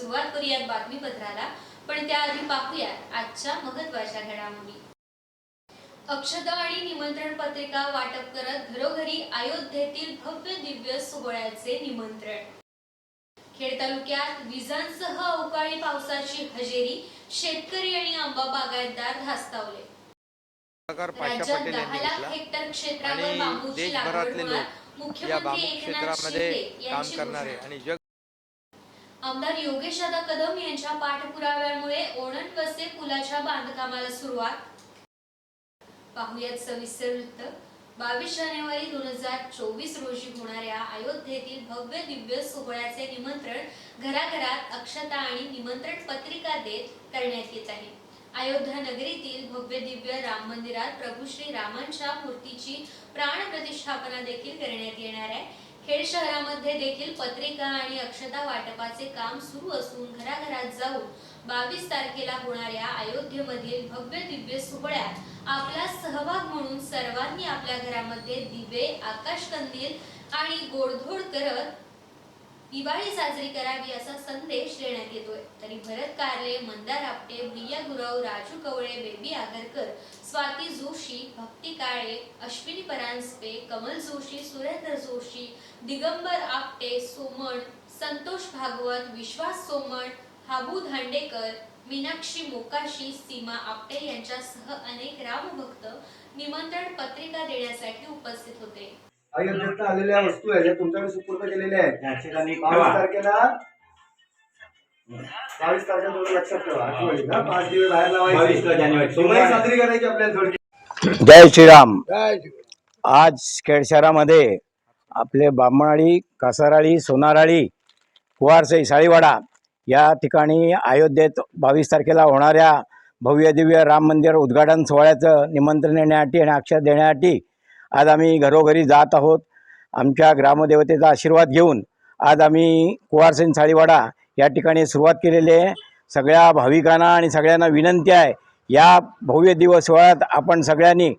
सुरुवात करूयात बातमीपत्राला पण त्याआधी पाहूयात आजच्या महत्त्वाच्या घडामोडी. अक्षता आणि निमंत्रण पत्रिका वाटप करत घरोघरी अयोध्येतील भव्य दिव्य सोहळ्याचे निमंत्रण. खेड तालुक्यात विजांसह अवकाळी पावसाची हजेरी शेतकरी आणि आंबा बागायतदार धास्तावले. राज्यात दहा लाख हेक्टर क्षेत्रावर बांबूची लागवड मुख्यमंत्री एकनाथ शिंदे यांची घोषणा. आमदार योगेश दादा कदम यांच्या पाठपुराव्यामुळे ओणन वसे पुलाच्या बांधकामाला सुरुवात. पाहुयात सविस्तर वृत्त. बावीस जानेवारी दोन हजार चोवीस रोजी होणाऱ्या अयोध्येतील भव्य दिव्य सोहळ्याचे निमंत्रण घराघरात अक्षता आणि निमंत्रण पत्रिका देत करण्यात येत आहे. अयोध्या नगरीतील भव्य दिव्य राम मंदिरात प्रभू श्री रामांच्या मूर्तीची प्राण प्रतिष्ठापना देखील करण्यात येणार आहे. खेड शहरामध्ये देखील पत्रिका आणि अक्षता वाटपाचे काम सुरू असून घराघरात जाऊन बावीस तारखेला होणाऱ्या अयोध्येमधील भव्य दिव्य सोहळ्यात आपला सहभाग म्हणून सर्वांनी आपल्या घरामध्ये दिवे आकाशकंदील आणि गोडधोड करत दिवाळी साजरी करावी असा संदेश देण्यात येतोय. तरी भरत कारले मंदार आपटे भैया गुराव राजू कवळे बेबी आगरकर स्वाती जोशी भक्ती काळे अश्विनी परांजपे कमल जोशी सुरेंद्र जोशी दिगंबर आपटे सोमण संतोष भागवत विश्वास सोमण हाबू धांडेकर मीनाक्षी मोकाशी सीमा आपटे यांच्यासह अनेक रामभक्त निमंत्रण पत्रिका देण्यासाठी उपस्थित होते. अयोध्येत आलेल्या वस्तू आहेत ज्या तुमच्याकडे सुपूर्द केलेल्या आहेत. बावीस तारखेला बावीस तारखेला थोडं लक्षात ठेवा. आठवणी ना? पाच दिवस बाहेर बावीस लावायचे जानेवारी? दिवाळी सोमवार. साजरी करायची आपल्याला जय श्रीराम. आज खेड शहरामध्ये आपले बामणाळी कासाराळी सोनाराळी कुवारसई साळीवाडा या ठिकाणी अयोध्येत बावीस तारखेला होणाऱ्या भव्य दिव्य राम मंदिर उद्घाटन सोहळ्याचं निमंत्रण देण्यासाठी आणि अक्षर देण्यासाठी आज आम्ही घरोघरी जात आहोत. आमच्या ग्रामदेवतेचा आशीर्वाद घेऊन आज आम्ही कुवारसेन साळीवाडा या ठिकाणी सुरुवात केलेली आहे. सगळ्या भाविकांना आणि सगळ्यांना विनंती आहे या भव्य दिवस सोहळ्यात आपण सगळ्यांनी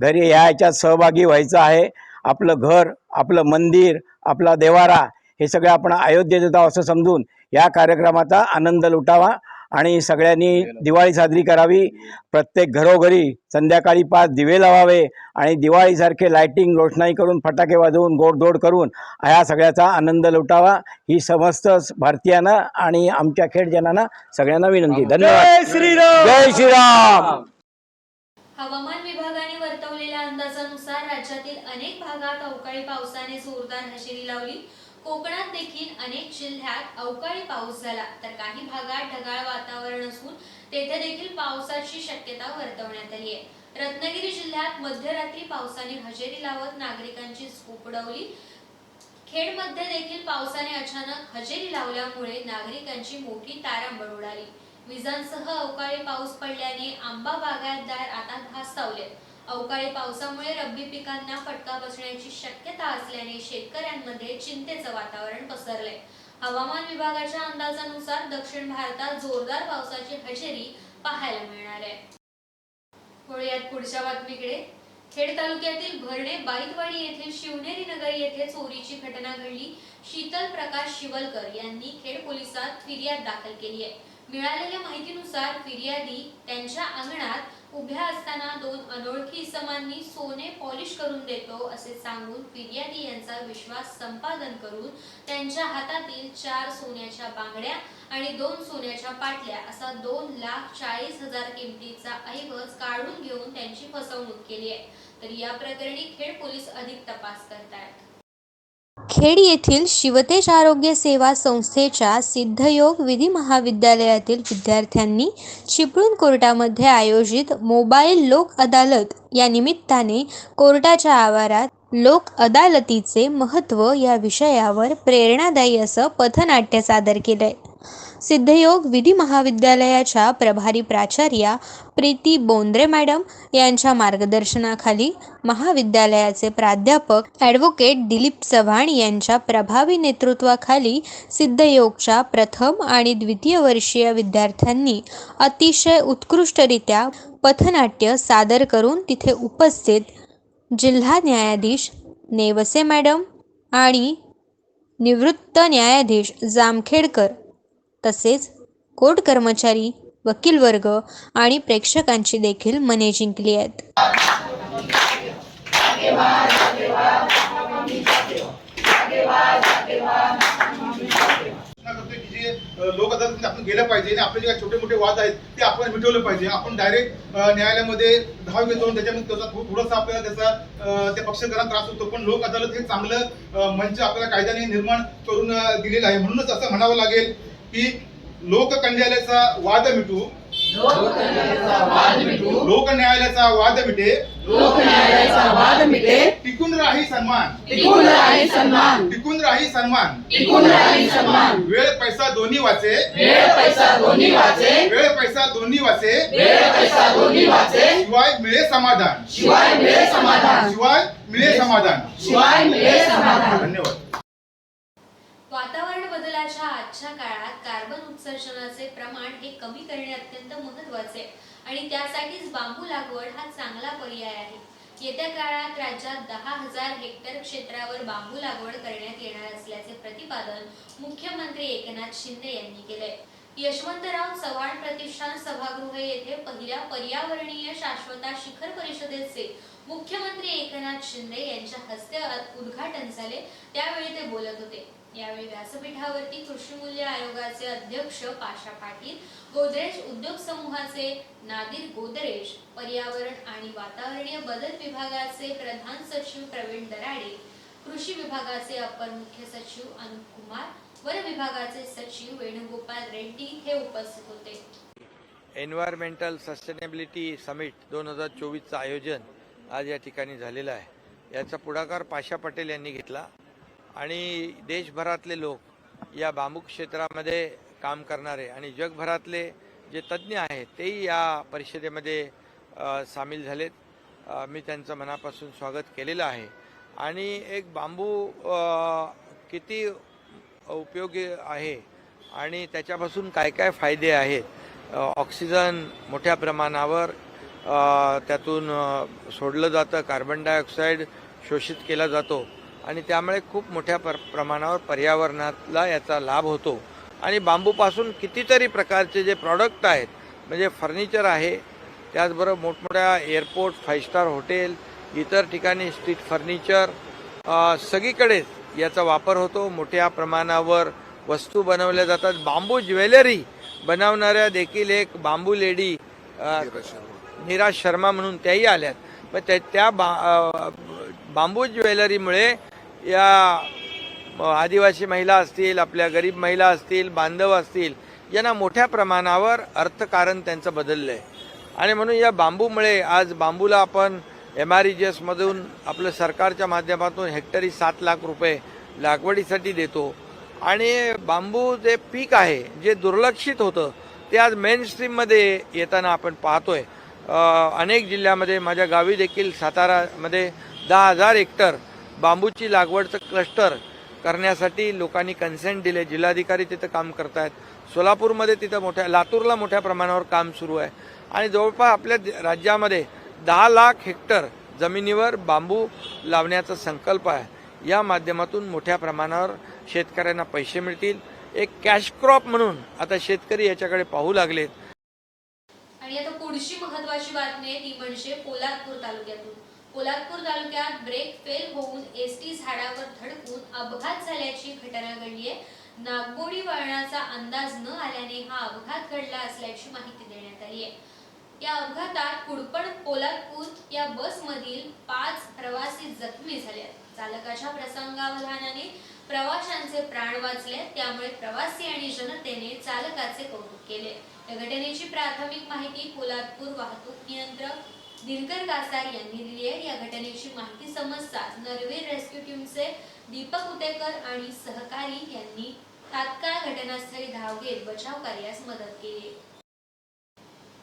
घरी ह्या याच्यात सहभागी व्हायचं आहे. आपलं घर आपलं मंदिर आपला देवारा हे सगळं आपण अयोध्येत येतो असं समजून या कार्यक्रमाचा आनंद लुटावा आणि सगळ्यांनी दिवाळी साजरी करावी. प्रत्येक घरोघरी संध्याकाळी पाच दिवे लावावे आणि दिवाळीसारखे लाईटिंग रोषणाई करून फटाके वाजवून गोडधोड करून ह्या सगळ्याचा आनंद लुटावा. ही समस्त भारतीयांना आणि आमच्या खेडजनांना सगळ्यांना विनंती. धन्यवाद. जय श्रीराम. जय श्रीराम. हवामान विभागाने राज्यातील अनेक भागात अवकाळी पावसाने जोरदार हजेरी लावली. कोकणात देखील अनेक जिल्ह्यात अवकाळी पाऊस झाला. तर काही भागात ढगाळ वातावरण असून तेथे देखील पावसाची शक्यता वर्तवण्यात आली आहे. रत्नागिरी जिल्ह्यात मध्यरात्री पावसाने हजेरी लावत नागरिकांची झोप उडवली. खेडमध्ये देखील पावसाने अचानक हजेरी लावल्यामुळे नागरिकांची मोठी तारांबळ उडाली. विजांसह अवकाळी पाऊस पडल्याने आंबा बागायतदार आता धास्तावलेत. अवकाळी पावसामुळे रब्बी पिकांना फटका बसण्याची शक्यता असल्याने शेतकऱ्यांमध्ये चिंतेचं वातावरण पसरलंय. हवामान विभागाच्या अंदाजानुसार दक्षिण भारतात जोरदार पावसाची हजेरी पाहायला मिळणार. आहे वळूयात पुढच्या बातमीकडे. खेड तालुक्यातील भरणे बाईतवाडी येथील शिवनेरी नगर येथे चोरीची घटना घडली. शीतल प्रकाश शिवलकर यांनी खेड पोलिसात फिर्याद दाखल केली आहे. मिळालेल्या माहितीनुसार फिर्यादी त्यांच्या अंगणात उभ्या असताना दोन अनोळखी इसमांनी सोने पॉलिश करून देतो असे सांगून फिर्यादी यांचा विश्वास संपादन करून त्यांच्या हातातील चार सोन्याच्या बांगड्या आणि दोन सोन्याच्या पाटल्या असा दोन लाख चाळीस हजार किमतीचा ऐवज काढून घेऊन त्यांची फसवणूक केली आहे. तर या प्रकरणी खेड पोलीस अधिक तपास करतायत. खेड येथील शिवतेज आरोग्य सेवा संस्थेच्या सिद्धयोग विधी महाविद्यालयातील विद्यार्थ्यांनी चिपळूण कोर्टामध्ये आयोजित मोबाईल लोक अदालत या निमित्ताने कोर्टाच्या आवारात लोक अदालतीचे महत्त्व या विषयावर प्रेरणादायी असं पथनाट्य सादर केलंय. सिद्धयोग विधी महाविद्यालयाच्या प्रभारी प्राचार्या प्रीती बोंद्रे मॅडम यांच्या मार्गदर्शनाखाली महाविद्यालयाचे प्राध्यापक ॲडव्होकेट दिलीप चव्हाण यांच्या प्रभावी नेतृत्वाखाली सिद्धयोगच्या प्रथम आणि द्वितीय वर्षीय विद्यार्थ्यांनी अतिशय उत्कृष्टरित्या पथनाट्य सादर करून तिथे उपस्थित जिल्हा न्यायाधीश नेवसे मॅडम आणि निवृत्त न्यायाधीश जामखेडकर तसेच कोर्ट कर्मचारी वकील वर्ग आणि प्रेक्षकांची देखील मने जिंकली आहेत. लोक अदालतीत आपण गेलं पाहिजे आणि आपले जे काही छोटे मोठे वाद आहेत ते आपण मिटवलं पाहिजे आपण डायरेक्ट न्यायालयामध्ये धाव घेतो त्याच्यामध्ये त्याचा थोडासा आपल्याला त्याचा त्या पक्षकारांना त्रास होतो पण लोक अदालत हे चांगलं मंच आपल्याला कायद्याने निर्माण करून दिलेलं आहे. म्हणूनच असं म्हणावं लागेल की लोक न्यायालयाचा वाद मिटू. लोक न्यायालयाचा वाद मिटे. लोकन्यायालयाचा वाद मिटे. टिकून राही सन्मान. टिकून राही सन्मान. टिकून राही सन्मान. टिकून राही सन्मान. वेळ पैसा दोन्ही वाचे. वेळ पैसा दोन्ही वाचे. वेळ पैसा दोन्ही वाचे. वेळ पैसा दोन्ही वाचे. शिवाय मिळे समाधान. शिवाय मिळे समाधान. शिवाय मिळे समाधान. शिवाय मिळे समाधान. धन्यवाद. वातावरण आजच्या काळात कार्बन उत्सर्जनाचे प्रमाण हे कमी करणे अत्यंत महत्त्वाचे आणि त्यासाठीच बांबू लागवड हा चांगला पर्याय आहे. येत्या काळात राज्यात दहा हजार हेक्टर क्षेत्रावर बांबू लागवड करण्यात येणार असल्याचे प्रतिपादन मुख्यमंत्री एकनाथ शिंदे यांनी केले. यशवंतराव चव्हाण प्रतिष्ठान सभागृह येथे पहिल्या पर्यावरणीय शाश्वता शिखर परिषदेचे मुख्यमंत्री एकनाथ शिंदे यांच्या हस्ते उद्घाटन झाले. त्यावेळी ते बोलत होते. यावेळी व्यासपीठावरती कृषी मूल्य आयोगाचे अध्यक्ष पाशा पाटील गोदरेज उद्योग समूहाचे नादिर गोदरेज पर्यावरण आणि वातावरणीय बदल विभागाचे प्रधान सचिव प्रवीण दराडे कृषी विभागाचे अपर मुख्य सचिव अनुप कुमार वन विभागाचे सचिव वेणुगोपाल रेड्डी हे उपस्थित होते. एन्व्हायरमेंटल सस्टेनेबिलिटी समिट दोन हजार चोवीसचं आयोजन आज या ठिकाणी झालेलं आहे. याचा पुढाकार पाशा पटेल यांनी घेतला. आणि देशभरातले लोक या बांबू क्षेत्रामध्ये काम करणारे आणि जगभरातले जे तज्ज्ञ आहेत तेही या परिषदेमध्ये सामील झालेत. मी त्यांचं मनापासून स्वागत केलेलं आहे. आणि एक बांबू किती उपयोगी आहे आणि त्याच्यापासून काय काय फायदे आहेत? ऑक्सिजन मोठ्या प्रमाणावर त्यातून सोडलं जातं कार्बन डायऑक्साईड शोषित केला जातो. आणि त्यामुळे खूप मोठ्या पर प्रमाणावर पर्यावरणाला याचा लाभ होतो. आणि बांबूपासून कितीतरी प्रकारचे जे प्रॉडक्ट आहेत म्हणजे फर्निचर आहे त्याचबरोबर मोठमोठ्या एअरपोर्ट फाईव्ह स्टार हॉटेल इतर ठिकाणी स्ट्रीट फर्निचर सगळीकडेच याचा वापर होतो. मोठ्या प्रमाणावर वस्तू बनवल्या जातात. बांबू ज्वेलरी बनवणाऱ्या देखील एक बांबू लेडी अ, नीरा शर्मा. म्हणून त्याही आल्यात. पण त्या त्या बा बांबू ज्वेलरीमुळे या आदिवासी महिला असतील आपल्या गरीब महिला असतील बांधव असतील यांना मोठ्या प्रमाणावर अर्थकारण त्यांचं बदललं आहे आणि म्हणून या बांबूमुळे आज बांबूला आपण एम आर ई जी एसमधून आपलं सरकारच्या माध्यमातून हेक्टरी सात लाख रुपये लागवडीसाठी देतो. आणि बांबू जे पीक आहे जे दुर्लक्षित होतं ते आज मेन स्ट्रीममध्ये येताना आपण पाहतोय. अनेक जिल्ह्यामध्ये माझ्या गावी देखील सातारामध्ये दहा हजार हेक्टर बांबूची लागवडचं क्लस्टर करण्यासाठी लोकांनी कन्सेंट दिले. जिल्हाधिकारी तिथं काम करतायत. सोलापूरमध्ये तिथं मोठ्या लातूरला मोठ्या प्रमाणावर काम सुरू आहे. आणि जवळपास आपल्या राज्यामध्ये दहा लाख हेक्टर जमिनीवर बांबू लावण्याचा संकल्प आहे. या माध्यमातून मोठ्या प्रमाणावर शेतकऱ्यांना पैसे मिळतील. एक कॅश क्रॉप म्हणून आता शेतकरी याच्याकडे पाहू लागलेत. आणि आता पुढची महत्वाची बातमी आहे ती म्हणजे पोलादपूर तालुक्यातून. पोलादपूर तालुक्यात ब्रेक फेल होऊन एस टी झाडावर धडकून अपघात झाल्याची घटना घडली आहे. नागमोडी वळणाचा अंदाज न आल्याने हा अपघात घडला असल्याची माहिती देण्यात आली आहे. या अपघातात कुडपण पोलादपूर या बसमधील पाच प्रवासी जखमी झाले चालकाच्या प्रसंगावधानाने प्रवाशांचे प्राण वाचले त्यामुळे प्रवासी आणि जनतेने चालकाचे कौतुक केले. या घटनेची प्राथमिक माहिती पोलादपूर वाहतूक नियंत्रक दिनकर कासार यांनी दिली आहे. या घटनेची माहिती समजताच नरवीर रेस्क्यू टीमचे दीपक उतेकर आणि सहकारी यांनी तात्काळ घटनास्थळी धाव घेत बचाव कार्यास मदत केली.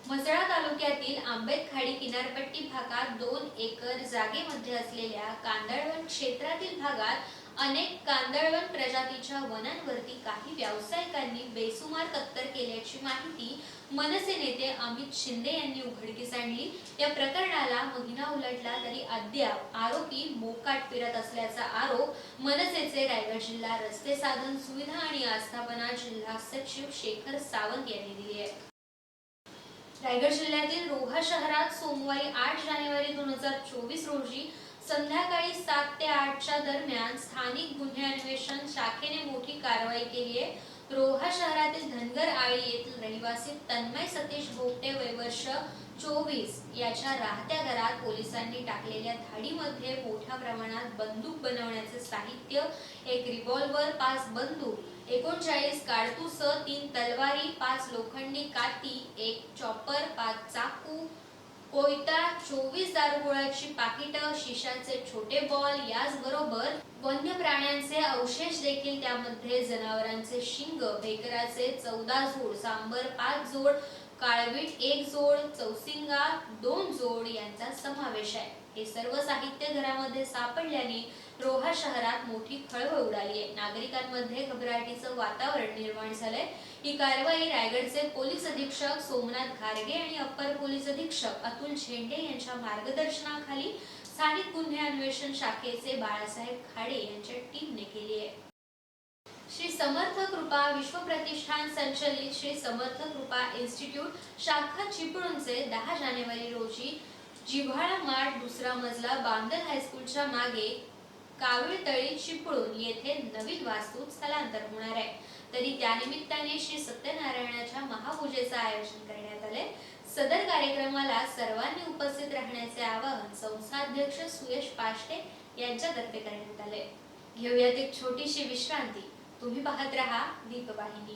म्हसळा तालुक्यातील आंबेतखाडी किनारपट्टी भागात दोन एकर जागेमध्ये असलेल्या कांदळवन क्षेत्रातील भागात अनेक कांदळवन प्रजातीच्या वनांवरती काही व्यावसायिकांनी बेसुमार कत्तर केल्याची माहिती मनसे नेते अमित शिंदे यांनी उघडकीस आणली. या प्रकरणाला महिना उलटला तरी अद्याप आरोपी मोकाट फिरत असल्याचा आरोप मनसेचे रायगड जिल्हा रस्ते साधन सुविधा आणि आस्थापना जिल्हा सचिव शेखर सावंत यांनी दिली आहे. रायगड जिल्ह्यातील रोहा शहरात सोमवारी आठ जानेवारी दोन हजार चोवीस रोजी संध्याकाळी सात ते आठच्या दरम्यान स्थानिक गुन्हे अन्वेषण शाखेने मोठी कारवाई केली आहे. रोहा शहरातील धनगर आळी येथील रहिवासी तन्मय सतीश भोगटे वैवर्ष चोवीस याच्या राहत्या घरात पोलिसांनी टाकलेल्या धाडीमध्ये मोठ्या प्रमाणात बंदूक बनवण्याचे साहित्य एक रिव्हॉल्वर पाच बंदूक एकोणचाळीस काडतुस तीन तलवारी पाच लोखंडी काठी एक चॉपर पाच चाकू कोयता चोवीस दारुगोळाची पाकिटं शिशाचे छोटे बॉल याचबरोबर वन्य प्राण्यांचे अवशेष देखील त्यामध्ये जनावरांचे शिंग बेकराचे चौदा जोड सांबर पाच जोड काळवीट एक जोड चौसिंगा दोन जोड यांचा समावेश आहे. हे सर्व साहित्य घरामध्ये सापडल्याने रोहा शहरात मोठी खळबळ उडाली आहे. नागरिकांमध्ये घबराटीचं वातावरण निर्माण झालंय. ही कारवाई रायगडचे पोलीस अधीक्षक सोमनाथ घारगे आणि अप्पर पोलीस अधीक्षक अतुल झेंडे यांच्या मार्गदर्शनाखाली स्थानिक गुन्हे अन्वेषण शाखेचे बाळासाहेब खाडे यांच्या टीमने केली आहे. श्री समर्थ कृपा विश्व प्रतिष्ठान संचलित श्री समर्थ कृपा इन्स्टिट्यूट शाखा चिपळूणचे दहा जानेवारी रोजी जिव्हाळा माठ दुसरा मजला बांदल हायस्कूलच्या मागे कावीळ तळी चिपळूण येथे नवीन वास्तूत स्थलांतर होणार आहे. तरी त्यानिमित्ताने श्री सत्यनारायणाच्या महापूजेचं आयोजन करण्यात आले सदर कार्यक्रमाला सर्वांनी उपस्थित राहण्याचे आवाहन संस्थाध्यक्ष सुयश पाष्टे यांच्यातर्फे करण्यात आले घेऊयात एक छोटीशी विश्रांती. तुम्ही पाहत राहा दीपवाहिनी.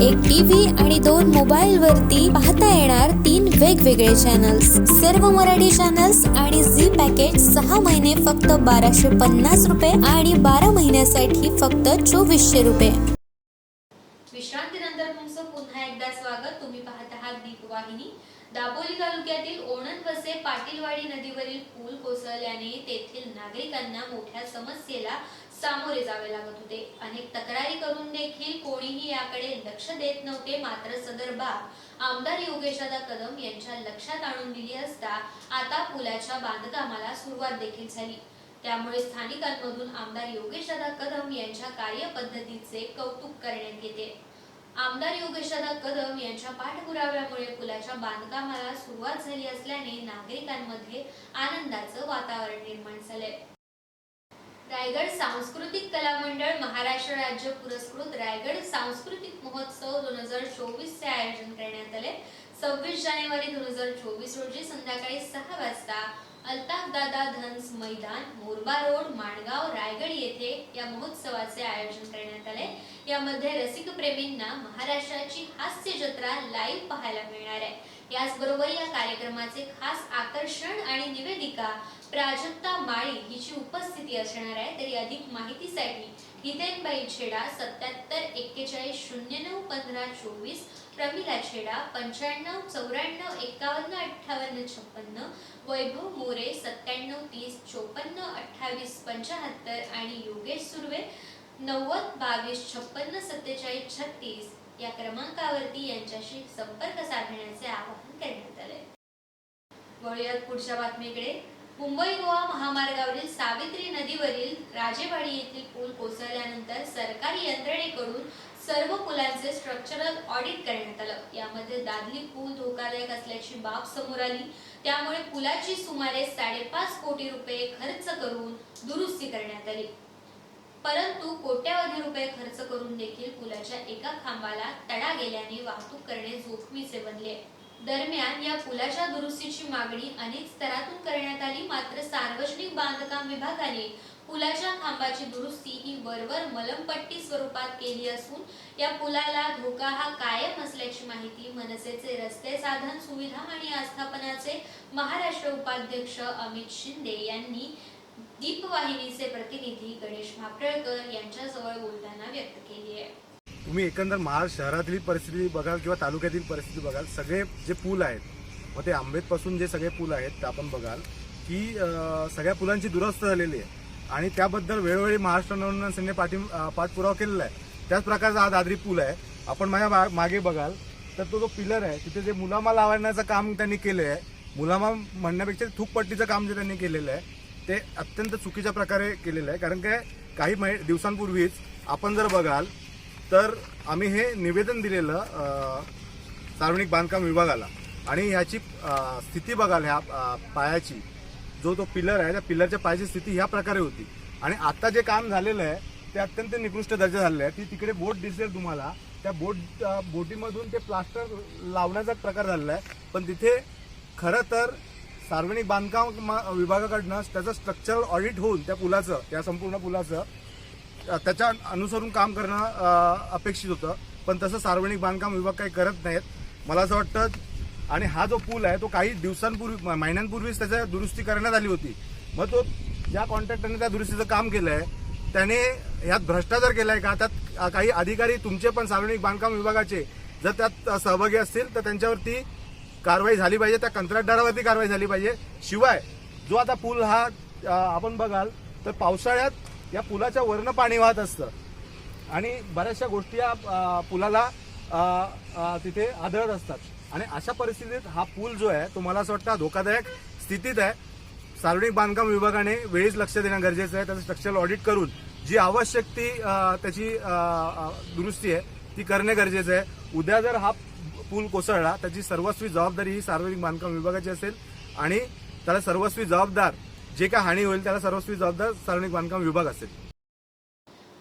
एक टीव्ही आणि दोन मोबाईल वरती पाहता येणार तीन वेगवेगळे चॅनल्स सर्व मराठी चॅनल्स आणि झी पॅकेज सहा महिने फक्त बाराशे पन्नास रुपये आणि बारा महिन्यासाठी फक्त चोवीसशे रुपये. विश्रांतीनंतर तुमचं पुन्हा एकदा स्वागत. तुम्ही पाहत आहात दीपवाहिनी दापोली तालुक्यातील ओणंद वसे पाटीलवाडी नदीवरील पूल कोसळल्याने तेथील नागरिकांना मोठ्या समस्येला सामोरे जावे लागत होते. अनेक तक्रारी करून देखील कोणीही याकडे लक्ष देत नव्हते. मात्र सदर बाब आमदार योगेशदादा कदम यांच्या लक्षात आणून दिली असता आता पुलाच्या बांधकामाला सुरुवात देखील झाली. त्यामुळे स्थानिकांमधून आमदार योगेशदादा कदम यांच्या कार्यपद्धतीचे कौतुक करण्यात येते. आमदार योगेशदादा कदम यांच्या पाठपुराव्यामुळे पुलाच्या बांधकामाला सुरुवात झाली असल्याने नागरिकांमध्ये आनंदाचं वातावरण निर्माण झालंय. रायगड सांस्कृतिक कला मंडळ महाराष्ट्र राज्य पुरस्कृत रायगड सांस्कृतिक महोत्सव दोन हजार चोवीसचे आयोजन करण्यात आले. सव्वीस जानेवारी दोन हजार चोवीस रोजी संध्याकाळी सहा वाजता अल्ताफ दादा धन्स मैदान मोरबा रोड माणगाव रायगड येथे या महोत्सवाचे आयोजन करण्यात आले. यामध्ये रसिक प्रेमींना महाराष्ट्राची हास्य जत्रा लाईव्ह पाहायला मिळणार आहे. याचबरोबर या कार्यक्रमाचे खास आकर्षण आणि निवेदिका प्राजक्ता माळी हिची उपस्थिती असणार आहे. तरी अधिक माहितीसाठी हितेनबाई छेडा सत्याहत्तर एक्केचाळीस शून्य नऊ पंधरा चोवीस प्रमिला छेडा पंच्याण्णव चौऱ्याण्णव एकावन्न अठ्ठावन्न छप्पन्न वैभव मोरे सत्त्याण्णव तीस चोपन्न अठ्ठावीस पंच्याहत्तर आणि योगेश सुर्वे नव्वद बावीस छप्पन्न सत्तेचाळीस छत्तीस या क्रमांकावरती यांच्याशी संपर्क साधण्याचे आवाहन करण्यात आले. वळूयात पुढच्या बातमीकडे. मुंबई गोवा महामार्गावरील सावित्री नदीवरील राजेवाडी येथील पूल कोसळल्यानंतर सरकारी यंत्रणेकडून सर्व पुलांचे स्ट्रक्चरल ऑडिट करण्यात आलं. यामध्ये दादली पूल धोकादायक असल्याची बाब समोर आली. त्यामुळे पुलाची सुमारे साडेपाच कोटी रुपये खर्च करून दुरुस्ती करण्यात आली. परंतु कोट्यावधी रुपये खर्च करून देखील पुलाच्या एका खांबाला तडा गेल्याने वाहतूक करणे जोखमीचे बनले. दरम्यान या पुलाच्या दुरुस्तीची मागणी अनेक स्तरातून करण्यात आली. मात्र सार्वजनिक बांधकाम विभागाने पुलाच्या खांबाची दुरुस्ती ही वरवर मलमपट्टी स्वरूपात केली असून या पुलाला धोका हा कायम असल्याची माहिती मनसेचे रस्ते साधन सुविधा आणि आस्थापनाचे महाराष्ट्र उपाध्यक्ष अमित शिंदे यांनी दीपवाहिनीचे प्रतिनिधी गणेश भापरळकर यांच्याजवळ बोलताना व्यक्त केली आहे. तुम्ही एकंदर महाराष्ट्र शहरातली परिस्थिती बघाल किंवा तालुक्यातील परिस्थिती बघाल सगळे जे पूल आहेत मग ते आंबेतपासून जे सगळे पूल आहेत ते आपण बघाल की सगळ्या पुलांची दुरुस्त झालेली आहे. आणि त्याबद्दल वेळोवेळी महाराष्ट्र नवनिर्माण सेनेने पाठी पाठपुरावा केलेला आहे. त्याच प्रकारचा हा दादरी पूल आहे. आपण माझ्या मा- मागे बघाल तर तो जो पिलर आहे तिथे जे मुलामा लावण्याचं काम त्यांनी केलं आहे मुलामा म्हणण्यापेक्षा थूकपट्टीचं काम जे त्यांनी केलेलं आहे ते अत्यंत चुकीच्या प्रकारे केलेलं आहे. कारण काय काही दिवसांपूर्वीच आपण जर बघाल तर आम्ही हे निवेदन दिलेलं सार्वजनिक बांधकाम विभागाला. आणि ह्याची स्थिती बघाल ह्या पायाची. जो तो पिलर आहे त्या पिलरच्या पायाची स्थिती ह्या प्रकारे होती. आणि आता जे काम झालेलं आहे ते अत्यंत निकृष्ट दर्जा झालेलं आहे. ती तिकडे बोट दिसेल तुम्हाला. त्या बोट बोटीमधून ते प्लास्टर लावण्याचा प्रकार झालेला आहे. पण तिथे खरं तर सार्वजनिक बांधकाम विभागाकडनं त्याचं स्ट्रक्चरल ऑडिट होऊन त्या पुलाचं त्या संपूर्ण पुलाचं त्याच्या अनुसरून काम करणं अपेक्षित होतं. पण तसं सार्वजनिक बांधकाम विभाग काही करत नाहीत. मला असं वाटतं आणि हा जो पूल आहे तो काही दिवसांपूर्वी महिन्यांपूर्वीच त्याच्या दुरुस्ती करण्यात आली होती. मग तो ज्या कॉन्ट्रॅक्टरने त्या दुरुस्तीचं काम केलं आहे त्याने ह्यात भ्रष्टाचार केला आहे का? त्यात काही अधिकारी तुमचे पण सार्वजनिक बांधकाम विभागाचे जर त्यात सहभागी असतील तर त्यांच्यावरती कारवाई झाली पाहिजे त्या कंत्राटदारावरती कारवाई झाली पाहिजे. शिवाय जो आता पूल हा आपण बघाल तर पावसाळ्यात या पुलाच्या वरनं पाणी वाहत असतं. आणि बऱ्याचशा गोष्टी या पुलाला तिथे आदळत असतात. आणि अशा परिस्थितीत हा पूल जो आहे तो मला असं वाटतं धोकादायक स्थितीत आहे. सार्वजनिक बांधकाम विभागाने वेळीच लक्ष देणं गरजेचं आहे. त्याचं स्ट्रक्चरल ऑडिट करून जी आवश्यक ती त्याची दुरुस्ती आहे ती करणे गरजेचं आहे. उद्या जर हा पूल कोसळला त्याची सर्वस्वी जबाबदारी ही सार्वजनिक बांधकाम विभागाची असेल. आणि त्याला सर्वस्वी जबाबदार जे काय हानी होईल त्याला सर्वस्वी जबाबदार सार्वजनिक बांधकाम विभाग असेल.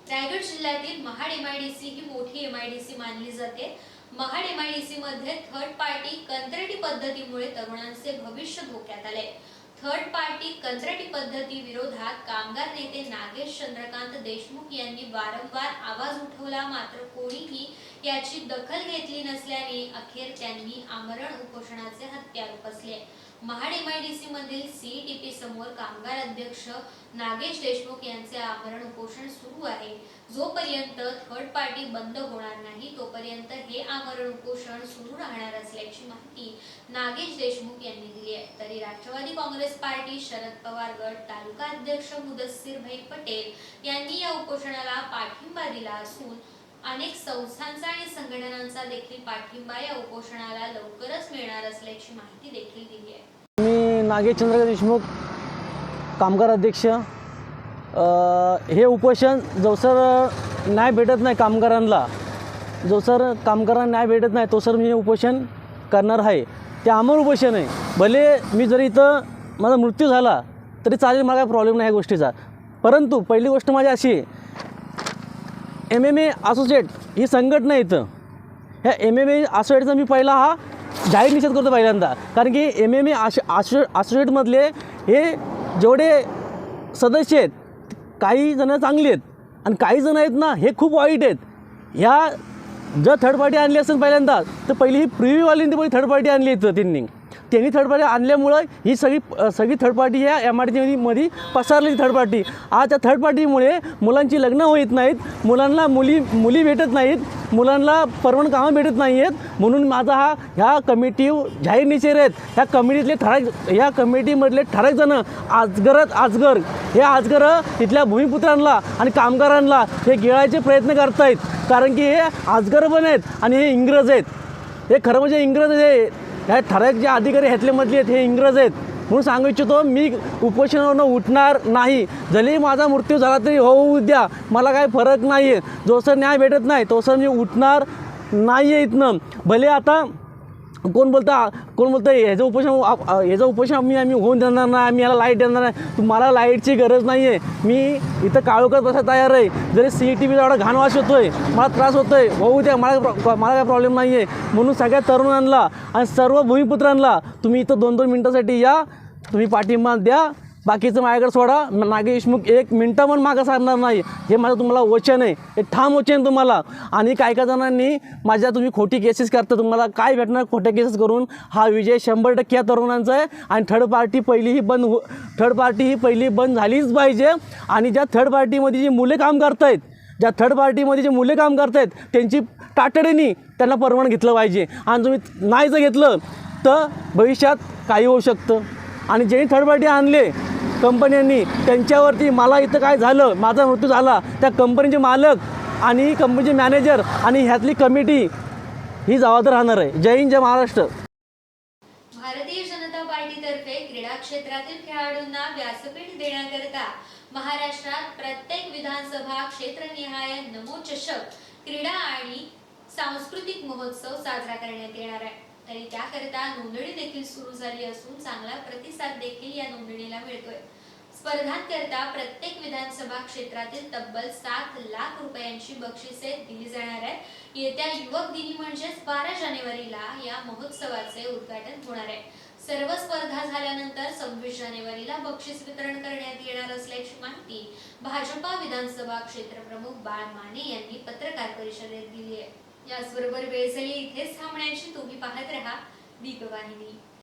रायगड जिल्ह्यातील महाड एमआयडीसी ही मोठी एमआयडीसी मानली जाते. महाड एमआयडीसी मध्ये थर्ड पार्टी कंत्राटी पद्धतीमुळे तरुणांचे भविष्य धोक्यात आले. थर्ड पार्टी कंत्राटी पद्धती विरोधात कामगार नेते नागेश चंद्रकांत देशमुख यांनी वारंवार आवाज उठवला मात्र कोणीही याची दखल घेतली नसल्याने अखेर त्यांनी आमरण उपोषणाचे हत्यार उपसले महाड एमआयडीसी मधील सीईटीपी समोर कामगार अध्यक्ष नागेश देशमुख यांचे आमरण उपोषण सुरू आहे. जोपर्यंत थर्ड पार्टी बंद होणार नाही तोपर्यंत हे आमरण उपोषण सुरू राहणार असल्याची माहिती नागेश देशमुख यांनी दिली आहे. तरी राष्ट्रवादी काँग्रेस पार्टी शरद पवार गट तालुका अध्यक्ष मुदस्सीर भाई पटेल यांनी या उपोषणाला पाठिंबा दिला असून अनेक संस्थांचा आणि संघटनांचा देखील पाठिंबा या उपोषणाला लवकरच मिळणार असल्याची माहिती देखील दिली आहे. मी नागेश चंद्रकांत देशमुख कामगार अध्यक्ष. हे उपोषण जवसर न्याय भेटत नाही कामगारांना. जवसर कामगारांना न्याय भेटत नाही तो सर मी हे उपोषण करणार आहे. ते अमर उपोषण आहे. भले मी जर इथं माझा मृत्यू झाला तरी चालेल मला काही प्रॉब्लेम नाही या गोष्टीचा. परंतु पहिली गोष्ट माझी अशी आहे एम एम ए असोसिएट ही संघटना आहे इथं. ह्या एम एम ए असोसिएटचा मी पहिला हा जाहीर निषेध करतो पहिल्यांदा. कारण की एम एम ए असो असोसिएटमधले हे जेवढे सदस्य आहेत काही जण चांगली आहेत आणि काही जण आहेत ना हे खूप वाईट आहेत. ह्या जर थर्ड पार्टी आणली असेल पहिल्यांदा तर पहिली ही प्रिव्ह्यूवाल्यांनी पहिली थर्ड पार्टी आणली इथं त्यांनी. त्यांनी थर्ड पार्टी आणल्यामुळं ही सगळी सगळी थर्ड पार्टी ह्या एम आर टी मध्ये पसरली थर्ड पार्टी आज त्या थर्ड पार्टीमुळे मुलांची लग्न होत नाहीत मुलांना मुली मुली भेटत नाहीत मुलांना परवण कामं भेटत नाही आहेत म्हणून माझा हा ह्या कमिटी जाहीर निषेध आहेत. ह्या कमिटीतले ठराक ह्या कमिटीमधले ठराक जण आजगरत आजगर हे आजगर इथल्या भूमिपुत्रांना आणि कामगारांना हे गिळायचे प्रयत्न करतायत. कारण की हे आजगर पण आहेत आणि हे इंग्रज आहेत. हे खरं म्हणजे इंग्रज हे या ठराविक जे अधिकारी ह्यातलेमधले आहेत हे इंग्रज आहेत. म्हणून सांगू इच्छितो मी उपोषणावरनं उठणार नाही. जरी माझा मृत्यू झाला तरी होऊ द्या मला काही फरक नाही आहे जोसर न्याय भेटत नाही तोसर मी म्हणजे उठणार नाही आहे इथनं. भले आता कोण बोलता? कोण बोलतं? ह्याचं उपोषण आप- ह्याचं उपोषण आम्ही आम्ही होऊन देणार नाही. आम्ही याला लाइट देणार नाही. तुम्हाला लाईटची गरज नाही आहे मी इथं काळोखात बसा तयार आहे. जरी सी ई टी व्हीचा एवढा घाणवास होतोय मला त्रास होतो आहे होऊ द्या मला प्रॉ- मला काय प्रॉब्लेम नाही आहे म्हणून सगळ्या तरुणांना आणि सर्व भूमिपुत्रांना तुम्ही इथं दोन दोन मिनटासाठी या. तुम्ही पाठिंबा द्या. बाकीचं माझ्याकडे सोडा. नागे देशमुख एक मिनटं पण मागं सारणार नाही. हे माझं तुम्हाला वचन आहे. हे ठाम वचन तुम्हाला. आणि काही काही जणांनी माझ्या तुम्ही खोटी केसेस करता तुम्हाला काय भेटणार खोट्या केसेस करून? हा विजय शंभर टक्के या तरुणांचा आहे. आणि थर्ड पार्टी पहिली ही बंद हो थर्ड पार्टी ही पहिली बंद झालीच पाहिजे. आणि ज्या थर्ड पार्टीमध्ये जी मुले काम करतायत ज्या थर्ड पार्टीमध्ये जे मुले काम करतायत त्यांची तातडीने त्यांना परवान घेतलं पाहिजे. आणि तुम्ही नाही जर घेतलं तर भविष्यात काही होऊ शकतं. आणि ज्यांनी थर्ड पार्टी आणले कंपन्यांनी त्यांच्यावरती मला इथं काय झालं माझा मृत्यू झाला त्या कंपनीचे मालक आणि कंपनीचे मॅनेजर आणि ह्यातली कमिटी ही जबाबदार राहणार आहे. जय हिंद जय महाराष्ट्र. भारतीय जनता पार्टीतर्फे क्रीडा क्षेत्रातील खेळाडूंना व्यासपीठ देण्याकरिता महाराष्ट्रात प्रत्येक विधानसभा क्षेत्रनिहाय नमो चषक क्रीडा आणि सांस्कृतिक महोत्सव साजरा करण्यात येणार आहे. तरी त्याकरता नोंदणी देखील सुरू झाली असून चांगला प्रतिसाद देखील या नोंदणीला मिळतोय. स्पर्धांकरता प्रत्येक विधानसभा क्षेत्रातील तब्बल सात लाख रुपयांची बक्षिसे दिली जाणार आहेत. येत्या युवक दिनी म्हणजेच बारा जानेवारीला या महोत्सवाचे उद्घाटन होणार आहे. सर्व स्पर्धा झाल्यानंतर सव्वीस जानेवारीला बक्षीस वितरण करण्यात येणार असल्याची माहिती भाजपा विधानसभा क्षेत्रप्रमुख बाळ माने यांनी पत्रकार परिषदेत दिली आहे. याचबरोबर वेळ झाली इथेच थांबण्याची तुम्ही पाहत रहा. दीपवाहिनी